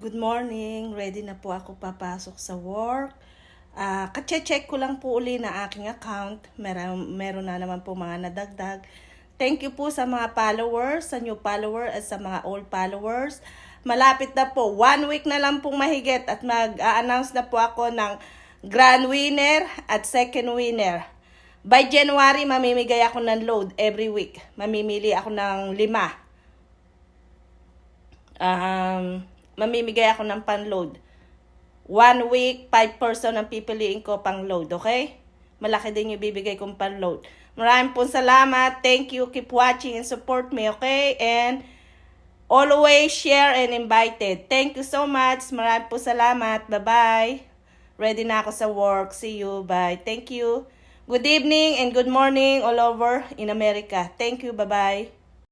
Good morning. Ready na po ako papasok sa work. Ah, kache-check ko lang po uli na aking account. Meron, meron na naman po mga nadagdag. Thank you po sa mga followers, sa new follower at sa mga old followers. Malapit na po. One week na lang pong mahigit at mag-a-announce na po ako ng grand winner at second winner. By January, mamimigay ako ng load every week. Mamimili ako ng lima um, mamimigay ako ng pan-load. One week, five person ang pipiliin ko pang load, okay? Malaki din yung bibigay kong pan-load. Maraming pong salamat. Thank you. Keep watching and support me, okay? And always share and invited. Thank you so much. Maraming po salamat. Bye-bye. Ready na ako sa work. See you. Bye. Thank you. Good evening and good morning all over in America. Thank you. Bye-bye.